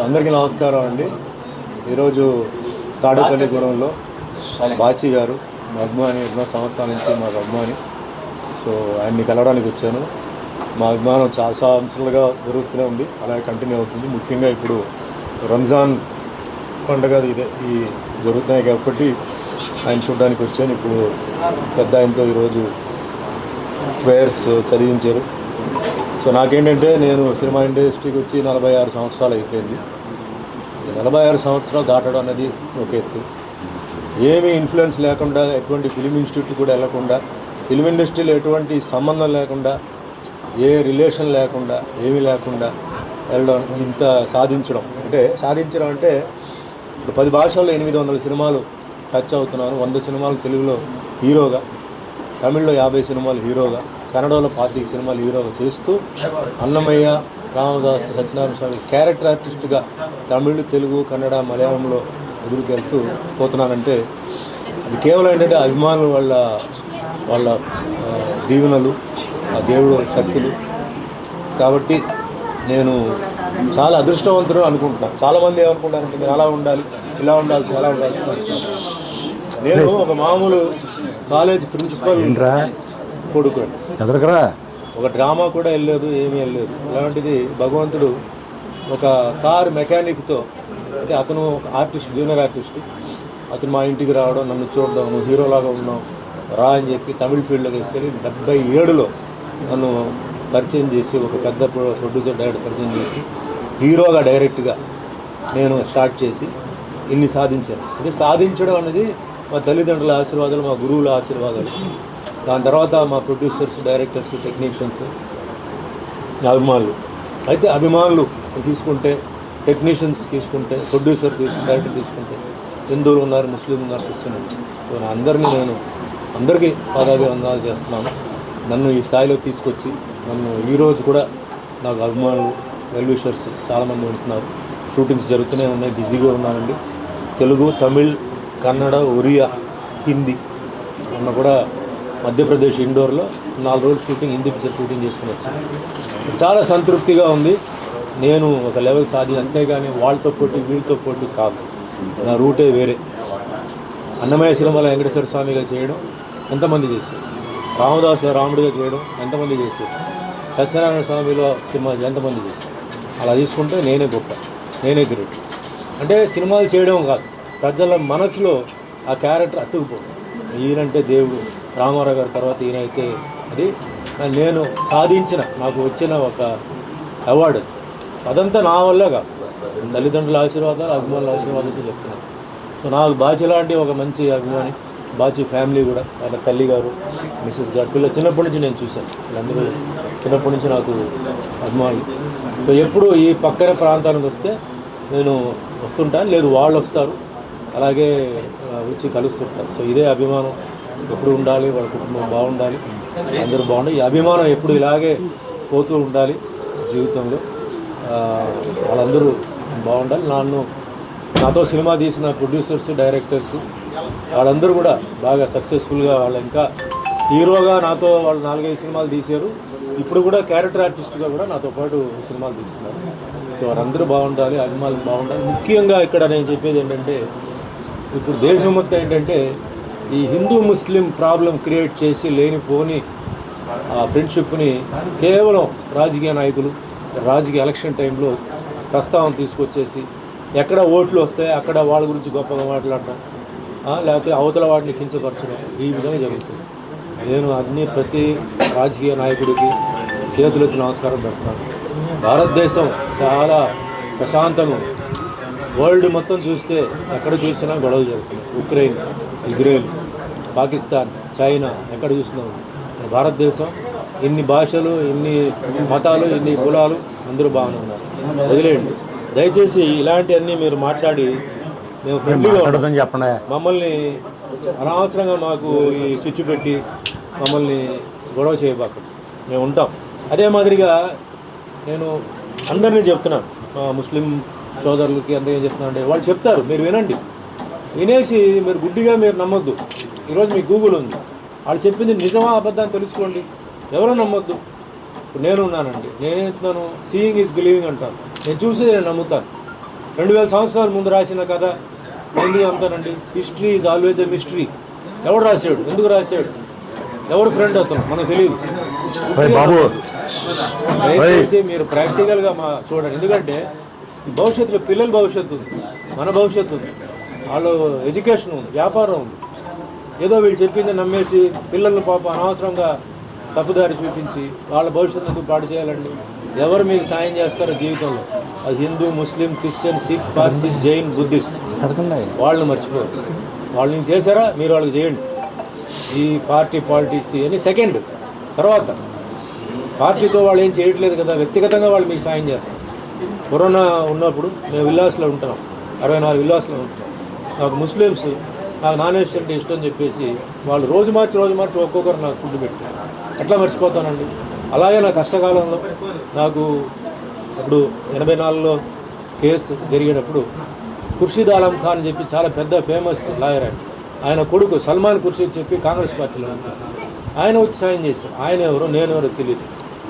అందరికీ నమస్కారం అండి. ఈరోజు తాడేపల్లిగూడెంలో బాచి గారు మా అభిమాని ఎన్నో సంవత్సరాల నుంచి మాకు అభిమాని. సో ఆయన్ని కలవడానికి వచ్చాను. మా అభిమానం చాలా సంవత్సరాలుగా జరుగుతూనే ఉంది అలాగే కంటిన్యూ అవుతుంది. ముఖ్యంగా ఇప్పుడు రంజాన్ పండుగ ఇదే ఈ జరుగుతున్నాయి కాబట్టి ఆయన చూడడానికి వచ్చాను. ఇప్పుడు పెద్ద ఆయనతో ఈరోజు ప్రేయర్స్ చదివించారు సో నాకేంటంటే నేను సినిమా ఇండస్ట్రీకి వచ్చి నలభై ఆరు సంవత్సరాలు అయిపోయింది. నలభై ఆరు సంవత్సరాలు దాటడం అనేది ఒక ఎత్తు. ఏమీ ఇన్ఫ్లుయెన్స్ లేకుండా ఎటువంటి ఫిలిం ఇన్స్టిట్యూట్ కూడా వెళ్ళకుండా ఫిలిం ఇండస్ట్రీలో ఎటువంటి సంబంధం లేకుండా ఏ రిలేషన్ లేకుండా ఏమీ లేకుండా వెళ్ళడం ఇంత సాధించడం. అంటే సాధించడం అంటే ఇప్పుడు పది భాషల్లో ఎనిమిది వందల సినిమాలు టచ్ అవుతున్నాను. వంద సినిమాలు తెలుగులో హీరోగా. తమిళ్ళో యాభై సినిమాలు హీరోగా కన్నడలో పాతిక సినిమాలు హీరోగా చేస్తూ అన్నమయ్య రామదాస్ సత్యనారాయణ స్వామి క్యారెక్టర్ ఆర్టిస్ట్గా తమిళ్ తెలుగు కన్నడ మలయాళంలో ఎదురుకెళ్తూ పోతున్నానంటే అది కేవలం ఏంటంటే అభిమానులు వాళ్ళ వాళ్ళ దీవెనలు ఆ దేవుడు శక్తులు. కాబట్టి నేను చాలా అదృష్టవంతుడు అనుకుంటున్నాను చాలామంది ఏమనుకుంటారంటే నేను అలా ఉండాలి ఇలా ఉండాల్సి అలా ఉండాల్సి నేను ఒక మామూలు కాలేజ్ ప్రిన్సిపల్ కొడుకు. ఎదరకరా? ఒక డ్రామా కూడా వెళ్ళలేదు ఏమీ వెళ్ళలేదు. అలాంటిది భగవంతుడు ఒక కార్ మెకానిక్తో అంటే అతను ఒక ఆర్టిస్ట్ జూనియర్ ఆర్టిస్ట్. అతను మా ఇంటికి రావడం నన్ను చూడడం నువ్వు హీరోలాగా ఉన్నావు రా అని చెప్పి తమిళ ఫీల్డ్లోకి వేస్తే డెబ్బై ఏడులో నన్ను పరిచయం చేసి ఒక పెద్ద ప్రొ- ప్రొడ్యూసర్ డైరెక్టర్ పరిచయం చేసి హీరోగా డైరెక్ట్గా నేను స్టార్ట్ చేసి ఇన్ని సాధించాను. ఇది సాధించడం అనేది మా తల్లిదండ్రుల ఆశీర్వాదాలు మా గురువుల ఆశీర్వాదాలు. దాని తర్వాత మా ప్రొడ్యూసర్స్ డైరెక్టర్స్ టెక్నీషియన్స్ అభిమానులు. అయితే అభిమానులు తీసుకుంటే టెక్నీషియన్స్ తీసుకుంటే ప్రొడ్యూసర్ తీసుకుంటే డైరెక్టర్ తీసుకుంటే హిందువులు ఉన్నారు ముస్లింలు ఉన్నారు క్రిస్టియన్ ఉన్నారు. సో అందరినీ నేను అందరికీ పాదాభివందనాలు చేస్తున్నాను. నన్ను ఈ స్థాయిలో తీసుకొచ్చి నన్ను ఈరోజు కూడా నాకు అభిమానులు వెల్విషర్స్ చాలామంది ఉంటున్నారు. షూటింగ్స్ జరుగుతూనే ఉన్నాయి బిజీగా ఉన్నానండి. తెలుగు తమిళ్ కన్నడ ఒరియా హిందీ మొన్న కూడా మధ్యప్రదేశ్ ఇండోర్లో నాలుగు రోజులు షూటింగ్ హిందీ పిక్చర్ షూటింగ్ చేసుకుని వచ్చాను చాలా సంతృప్తిగా ఉంది. నేను ఒక లెవెల్ సాధి అంతేగాని వాళ్ళతో పోటీ వీళ్ళతో పోటీ కాదు. నా రూటే వేరే. అన్నమయ్య సినిమాలో వెంకటేశ్వర స్వామిగా చేయడం ఎంతమంది చేశారు? రామదాసులో రాముడిగా చేయడం ఎంతమంది చేశారు? సత్యనారాయణ స్వామిలో సినిమా ఎంతమంది చేశారు? అలా తీసుకుంటే నేనే గొప్ప నేనే గ్రేట్ అంటే సినిమాలు చేయడం కాదు. ప్రజల మనసులో ఆ క్యారెక్టర్ అతుకుపోతుంది. ఈయనంటే దేవుడు రామారావు గారి తర్వాత ఈయన అయితే అది నేను సాధించిన నాకు వచ్చిన ఒక అవార్డు అదంతా నా వల్లే కాదు. తల్లిదండ్రుల ఆశీర్వాదాలు అభిమానుల ఆశీర్వాదాలతో చెప్తున్నాను సో నాకు బాచి లాంటి ఒక మంచి అభిమాని బాచి ఫ్యామిలీ కూడా వాళ్ళ తల్లి గారు మిస్సెస్ గారు పిల్లలు చిన్నప్పటి నుంచి నేను చూశాను. వీళ్ళందరూ చిన్నప్పటి నుంచి నాకు అభిమానులు. సో ఎప్పుడు ఈ పక్కన ప్రాంతానికి వస్తే నేను వస్తుంటాను. లేదు వాళ్ళు వస్తారు. అలాగే వచ్చి కలుస్తుంటారు. సో ఇదే అభిమానం. ఎప్పుడు ఉండాలి వాళ్ళ కుటుంబం బాగుండాలి. అందరూ బాగుండాలి. ఈ అభిమానం ఎప్పుడు ఇలాగే పోతూ ఉండాలి జీవితంలో. వాళ్ళందరూ బాగుండాలి. నన్ను నాతో సినిమా తీసిన ప్రొడ్యూసర్స్ డైరెక్టర్స్ వాళ్ళందరూ కూడా బాగా సక్సెస్ఫుల్గా వాళ్ళు ఇంకా హీరోగా నాతో వాళ్ళు నాలుగైదు సినిమాలు తీశారు. ఇప్పుడు కూడా క్యారెక్టర్ ఆర్టిస్ట్గా కూడా నాతో పాటు సినిమాలు తీస్తున్నారు. సో వాళ్ళందరూ బాగుండాలి అభిమానులు బాగుండాలి. ముఖ్యంగా ఇక్కడ నేను చెప్పేది ఏంటంటే ఇప్పుడు దేశం మొత్తం ఏంటంటే ఈ హిందూ ముస్లిం ప్రాబ్లం క్రియేట్ చేసి లేనిపోని ఆ ఫ్రెండ్షిప్ని కేవలం రాజకీయ నాయకులు రాజకీయ ఎలక్షన్ టైంలో ప్రస్తావన తీసుకొచ్చేసి ఎక్కడ ఓట్లు వస్తాయి అక్కడ వాళ్ళ గురించి గొప్పగా మాట్లాడటం లేకపోతే అవతల వాటిని కించపరచడం ఈ విధంగా జరుగుతుంది. నేను అన్ని ప్రతి రాజకీయ నాయకుడికి చేతులెత్తి నమస్కారం పెడతాను. భారతదేశం చాలా ప్రశాంతంగా ఉంది. వరల్డ్ మొత్తం చూస్తే ఎక్కడ చూసినా గొడవలు జరుగుతున్నాయి. ఉక్రెయిన్ ఇజ్రాయెల్ పాకిస్తాన్ చైనా ఎక్కడ చూసినా భారతదేశం ఇన్ని భాషలు ఇన్ని మతాలు ఇన్ని కులాలు అందరూ బాగానే ఉన్నారు. వదిలేయండి. దయచేసి ఇలాంటివన్నీ మీరు మాట్లాడి మేము ఫ్రెండ్లీగా చెప్పండి. మమ్మల్ని అనవసరంగా మాకు ఈ చిచ్చు పెట్టి మమ్మల్ని గొడవ చేయబాక. మేము ఉంటాం. అదే మాదిరిగా నేను అందరినీ చెప్తున్నాను. ముస్లిం సోదరులకి అందరికీ ఏం చెప్తున్నాను అంటే వాళ్ళు చెప్తారు మీరు వినండి. వినేసి మీరు గుడ్డిగా మీరు నమ్మొద్దు. ఈరోజు మీకు గూగుల్ ఉంది. వాళ్ళు చెప్పింది నిజమా అబద్ధాన్ని తెలుసుకోండి. ఎవరో నమ్మొద్దు? ఇప్పుడు నేను ఉన్నానండి. నేను చెప్తున్నాను? సీయింగ్ ఈజ్ బిలీవింగ్ అంటాను నేను చూసి నేను నమ్ముతాను. రెండు వేల సంవత్సరాల ముందు రాసిన కథ ఎందుకు అంతానండి history is always a mystery ఎవడు రాశాడు? ఎందుకు రాశాడు? ఎవడు ఫ్రెండ్ అతను మనకు తెలియదు దయచేసి మీరు ప్రాక్టికల్గా మా చూడండి. ఎందుకంటే భవిష్యత్తులో పిల్లల భవిష్యత్తు ఉంది మన భవిష్యత్తు ఉంది. వాళ్ళు ఎడ్యుకేషన్ ఉంది వ్యాపారం ఉంది. ఏదో వీళ్ళు చెప్పింది నమ్మేసి పిల్లల్ని పాప అనవసరంగా తప్పుదారి చూపించి వాళ్ళ భవిష్యత్తు ఎందుకు పాడు చేయాలండి? ఎవరు మీకు సాయం చేస్తారో జీవితంలో? అది Hindu Muslim Christian Sikh Parsi Jain Buddhist. వాళ్ళని మర్చిపోరు. వాళ్ళు నేను చేశారా? మీరు వాళ్ళకి చేయండి. ఈ పార్టీ పాలిటిక్స్ ఇవన్నీ సెకండ్. తర్వాత పార్టీతో వాళ్ళు ఏం చేయట్లేదు కదా? వ్యక్తిగతంగా వాళ్ళు మీకు సాయం చేస్తారు. కరోనా ఉన్నప్పుడు మేము విల్లాస్లో ఉంటున్నాం అరవై నాలుగు విల్లాస్లో ఉంటున్నాం నాకు ముస్లిమ్స్ నాకు నాన్ వెజ్ అంటే ఇష్టం చెప్పేసి వాళ్ళు రోజు మార్చి రోజు మార్చి ఒక్కొక్కరు నాకు ఫుడ్ పెట్టారు ఎట్లా మర్చిపోతానండి? అలాగే నా కష్టకాలంలో నాకు ఇప్పుడు ఎనభై నాలుగులో కేసు జరిగేటప్పుడు ఖుర్షీద్ ఆలం ఖాన్ అని చెప్పి చాలా పెద్ద ఫేమస్ లాయర్ అండి ఆయన కొడుకు సల్మాన్ ఖుర్షీద్ చెప్పి కాంగ్రెస్ పార్టీలో ఆయన వచ్చి సాయం చేశారు. ఆయన ఎవరు నేను ఎవరో తెలియదు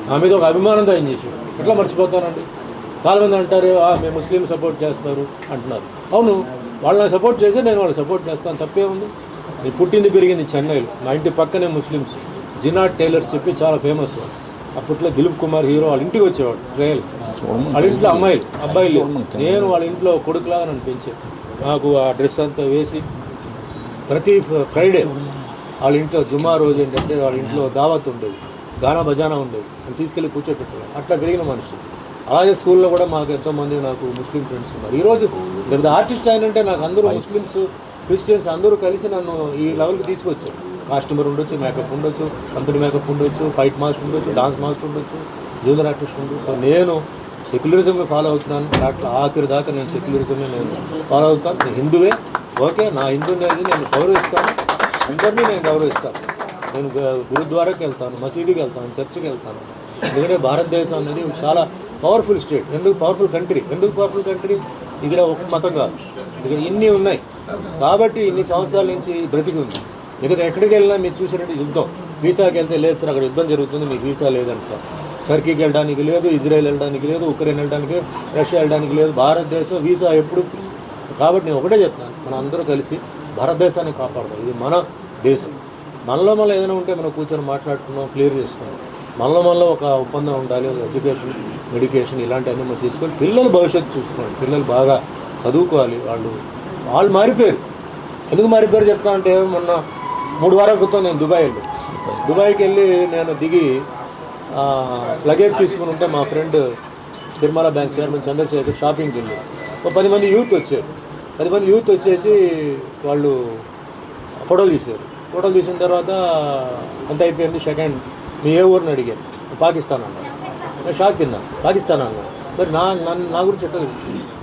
నా మీద ఒక అభిమానంతో ఆయన చేశాడు. ఎట్లా మర్చిపోతానండి? చాలామంది అంటారు మేము ముస్లిం సపోర్ట్ చేస్తున్నారు అంటున్నారు. అవును వాళ్ళని సపోర్ట్ చేస్తే నేను వాళ్ళని సపోర్ట్ చేస్తాను తప్పే ఉంది. నేను పుట్టింది పెరిగింది చెన్నైలో. మా ఇంటి పక్కనే ముస్లిమ్స్ జినాట్ టైలర్స్ చెప్పి చాలా ఫేమస్ వాళ్ళు అప్పట్లో దిలీప్ కుమార్ హీరో వాళ్ళ ఇంటికి వచ్చేవాడు ట్రయల్ వాళ్ళ ఇంట్లో అమ్మాయిలు అబ్బాయిలు నేను వాళ్ళ ఇంట్లో కొడుకులాగా నన్ను పెంచాను నాకు ఆ డ్రెస్ అంతా వేసి ప్రతి ఫ్రైడే వాళ్ళ ఇంట్లో జుమా రోజు ఏంటంటే వాళ్ళ ఇంట్లో దావత్ ఉండేది గానా బజానా ఉండేది. అని తీసుకెళ్ళి కూర్చోపెట్టాడు అట్లా పెరిగిన మనుషులు అలాగే స్కూల్లో కూడా మాకు ఎంతోమంది నాకు ముస్లిం ఫ్రెండ్స్ ఉన్నారు. ఈరోజు పెద్ద ఆర్టిస్ట్ అయినంటే నాకు అందరూ ముస్లిమ్స్ క్రిస్టియన్స్ అందరూ కలిసి నన్ను ఈ లెవెల్కి తీసుకొచ్చారు. కాస్ట్యూమర్ ఉండొచ్చు మేకప్ ఉండొచ్చు కంపెనీ మేకప్ ఉండొచ్చు ఫైట్ మాస్టర్ ఉండొచ్చు డాన్స్ మాస్టర్ ఉండొచ్చు జూనియర్ ఆర్టిస్ట్ ఉండొచ్చు. సో నేను సెక్యులరిజంని ఫాలో అవుతున్నాను. అట్లా ఆఖరి దాకా నేను సెక్యులరిజమే నేను ఫాలో అవుతాను. నేను హిందువే. ఓకే నా హిందూ అనేది నేను గౌరవిస్తాను. అందరినీ నేను గౌరవిస్తాను. నేను గురుద్వారాకి వెళ్తాను మసీదుకి వెళ్తాను చర్చికి వెళ్తాను. ఎందుకంటే భారతదేశం అనేది చాలా పవర్ఫుల్ స్టేట్ ఎందుకు పవర్ఫుల్ కంట్రీ? ఎందుకు పవర్ఫుల్ కంట్రీ? ఇక్కడ ఒక మతం కాదు. ఇక్కడ ఇన్ని ఉన్నాయి. కాబట్టి ఇన్ని సంవత్సరాల నుంచి బ్రతికి ఉంది మిగతా ఎక్కడికి వెళ్ళినా మీరు చూసినట్టు యుద్ధం. వీసాకి వెళ్తే లేదు సార్ అక్కడ యుద్ధం జరుగుతుంది మీకు వీసా లేదంటారు టర్కీకి వెళ్ళడానికి లేదు ఇజ్రాయెల్ వెళ్ళడానికి లేదు ఉక్రెయిన్ వెళ్ళడానికి లేదు, రష్యా వెళ్ళడానికి లేదు భారతదేశం వీసా ఎప్పుడు కాబట్టి నేను ఒకటే చెప్తాను మనం అందరూ కలిసి భారతదేశాన్ని కాపాడదాం. ఇది మన దేశం. మనలో మళ్ళీ ఏదైనా ఉంటే మనం కూర్చొని మాట్లాడుకున్నాం క్లియర్ చేసుకున్నాం మనలో మనలో ఒక ఒప్పందం ఉండాలి ఎడ్యుకేషన్ మెడికేషన్ ఇలాంటివన్నీ మనం తీసుకొని పిల్లల భవిష్యత్తు చూసుకోండి పిల్లలు బాగా చదువుకోవాలి వాళ్ళు. వాళ్ళు మారిపోయారు. ఎందుకు మారిపోయారు చెప్తా అంటే మొన్న మూడు వారాల క్రితం నేను దుబాయ్ వెళ్ళి దుబాయ్కి వెళ్ళి నేను దిగి లగేజ్ తీసుకుని ఉంటే మా friend Tirumala bank chairman Chandrasekhar షాపింగ్కి వెళ్ళి ఒక పది మంది యూత్ వచ్చారు. పది మంది యూత్ వచ్చేసి వాళ్ళు ఫోటోలు తీశారు. ఫోటోలు తీసిన తర్వాత అంత అయిపోయింది. సెకండ్ మీ ఏ ఊరిని అడిగారు? పాకిస్తాన్ అన్నారు. నేను షాక్ తిన్నాను పాకిస్తాన్ అన్నారు. మరి నా నన్ను నా గురించి ఎట్టదు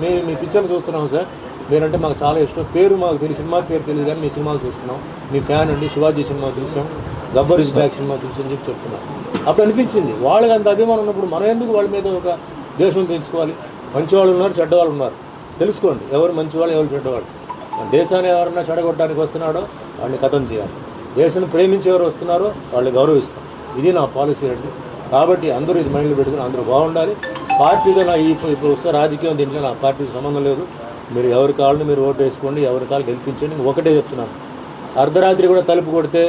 మేము మీ పిక్చర్ చూస్తున్నాం సార్. మీరంటే మాకు చాలా ఇష్టం. పేరు మాకు తెలియదు. సినిమా పేరు తెలియదు కానీ మీ సినిమాలు చూస్తున్నాం. మీ ఫ్యాన్ అండి. శివాజీ సినిమా చూసాం. గబ్బర్ ఇస్ బ్యాక్ సినిమా చూసి అని చెప్పి చెప్తున్నాం. అప్పుడు అనిపించింది. వాళ్ళకి అంత అభిమానం ఉన్నప్పుడు మనం ఎందుకు వాళ్ళ మీద ఒక దేశం పెంచుకోవాలి? మంచివాళ్ళు ఉన్నారు చెడ్డవాళ్ళు ఉన్నారు. తెలుసుకోండి. ఎవరు మంచివాళ్ళు ఎవరు చెడ్డవాళ్ళు. దేశాన్ని ఎవరన్నా చెడగొట్టడానికి వస్తున్నాడో వాళ్ళని కథం చేయాలి. దేశాన్ని ప్రేమించి ఎవరు వస్తున్నారో వాళ్ళని గౌరవిస్తాం. ఇది నా పాలసీ అండి. కాబట్టి అందరూ ఇది మైండ్లో పెట్టుకుని అందరూ బాగుండాలి. పార్టీతో నా ఈ ఇప్పుడు వస్తే రాజకీయం దీంట్లో నా పార్టీకి సంబంధం లేదు. మీరు ఎవరి కాళ్ళని మీరు ఓటు వేసుకోండి ఎవరి కాళ్ళు గెలిపించండి. ఒకటే చెప్తున్నాను. అర్ధరాత్రి కూడా తలుపు కొడితే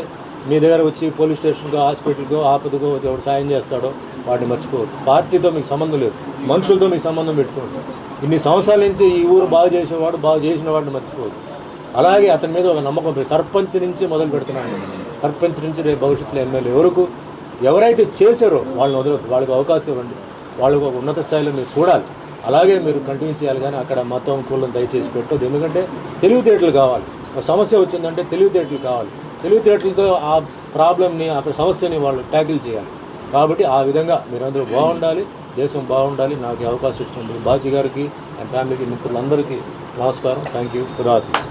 మీ దగ్గర వచ్చి పోలీస్ స్టేషన్కో హాస్పిటల్కో ఆపదకో వచ్చి ఎవరు సాయం చేస్తాడో వాడిని మర్చిపోవద్దు పార్టీతో మీకు సంబంధం లేదు. మనుషులతో మీకు సంబంధం పెట్టుకోండి. ఇన్ని సంవత్సరాల నుంచి ఈ ఊరు బాగు చేసేవాడు బాగు చేసిన వాడిని మర్చిపోవద్దు అలాగే అతని మీద ఒక నమ్మకం సర్పంచ్ నుంచి మొదలు పెడుతున్నాను సర్పంచ్ నుంచి రేపు భవిష్యత్తులో ఎమ్మెల్యే వరకు ఎవరైతే చేశారో వాళ్ళని వదలదు వాళ్ళకి అవకాశం ఇవ్వండి. వాళ్ళకు ఒక ఉన్నత స్థాయిలో మీరు చూడాలి. అలాగే మీరు కంటిన్యూ చేయాలి కానీ అక్కడ మతం కులం దయచేసి పెట్టదు ఎందుకంటే తెలివితేటలు కావాలి. ఒక సమస్య వచ్చిందంటే తెలివితేటలు కావాలి. తెలివితేటలతో ఆ ప్రాబ్లమ్ని అక్కడ సమస్యని వాళ్ళు ట్యాకిల్ చేయాలి. కాబట్టి ఆ విధంగా మీరందరూ బాగుండాలి. దేశం బాగుండాలి. నాకు అవకాశం ఇచ్చినందుకు బాజీ గారికి అండ్ ఫ్యామిలీకి మిత్రులందరికీ నమస్కారం. Thank you ఖుదాఫీజ్